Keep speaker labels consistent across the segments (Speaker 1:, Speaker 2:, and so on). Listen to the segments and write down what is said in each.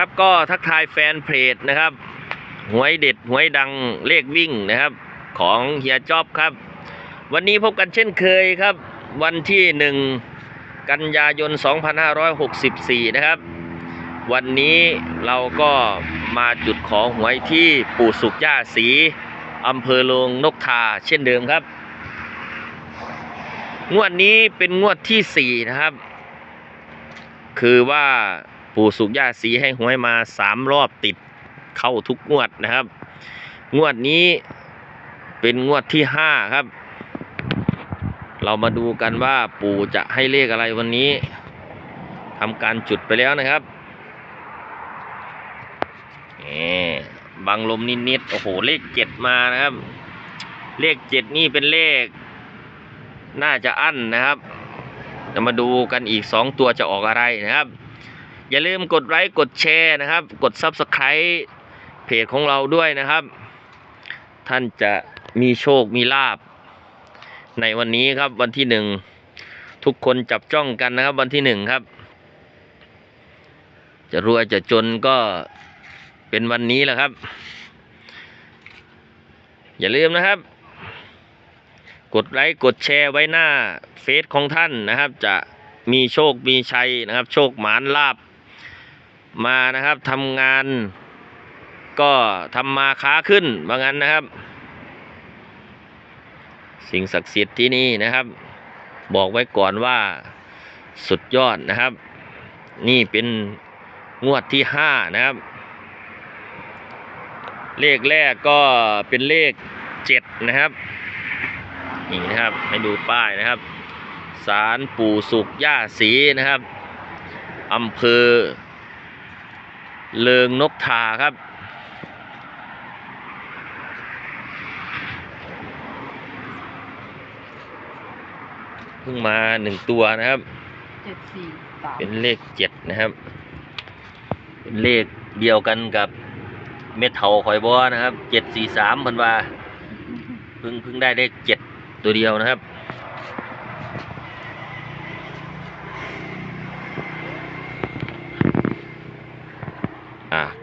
Speaker 1: ครับก็ทักทายแฟนเพจนะครับ หวยเด็ดหวยดังเลขวิ่งนะครับ ของเฮียจอบครับ วันนี้พบกันเช่นเคยครับ วันที่หนึ่งกันยายน 2564 นะครับ วันนี้เราก็มาจุดของหวยที่ปู่สุกย่าสีอำเภอลงนกทาเช่นเดิมครับ งวดนี้เป็นงวดที่สี่นะครับ คือว่า ปู่สุกย่าสีให้หวยมาสามรอบติดเข้าทุกงวดนะครับ งวดนี้เป็นงวดที่ห้าครับ เรามาดูกันว่าปู่จะให้เลขอะไรวันนี้ทำการจุดไปแล้วนะครับนี่บังลมนิดๆโอ้โหเลขเจ็ดมานะครับ เลขเจ็ดนี่เป็นเลข น่าจะอั้นนะครับจะมาดูกันอีกสองตัวจะออกอะไรนะครับ อย่าลืมกดไลค์กดแชร์นะครับ กด Subscribe เพจของเราด้วยนะครับ ท่านจะมีโชคมีลาบ ในวันนี้ครับวันที่หนึ่งทุกคนจับจ้องกันนะครับ วันที่หนึ่งครับ จะรวยจะจนก็เป็นวันนี้แหละครับ อย่าลืมนะครับ กดไลค์กดแชร์ไว้หน้าเฟซของท่านนะครับ จะมีโชคมีชัยนะครับ โชคหมานลาบ มานะครับทำงาน ก็ทำมาค้าขึ้นว่างั้นนะครับ สิ่งศักดิ์สิทธิ์ที่นี่นะครับ บอกไว้ก่อนว่าสุดยอดนะครับ นี่เป็นงวดที่ห้านะครับ เลขแรกก็เป็นเลขเจ็ดนะครับนี่นะครับให้ดูป้ายนะครับศาลปู่สุกย่าสีนะครับอำเภอ เลิงนกทาครับ เพิ่งมาหนึ่งตัวนะครับ
Speaker 2: เจ็ดสี่สาม
Speaker 1: เป็นเลขเจ็ดนะครับ เป็นเลขเดียวกันกับเม็ดเถาคอยบอนะครับ เจ็ดสี่สามพันว่าเพิ่งเพิ่งได้เลขเจ็ดตัวเดียวนะครับ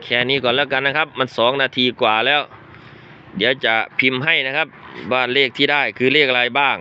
Speaker 1: แค่นี้ก่อนแล้วกันนะครับ มันสองนาทีกว่าแล้ว เดี๋ยวจะพิมพ์ให้นะครับว่าเลขที่ได้คือเลขอะไรบ้าง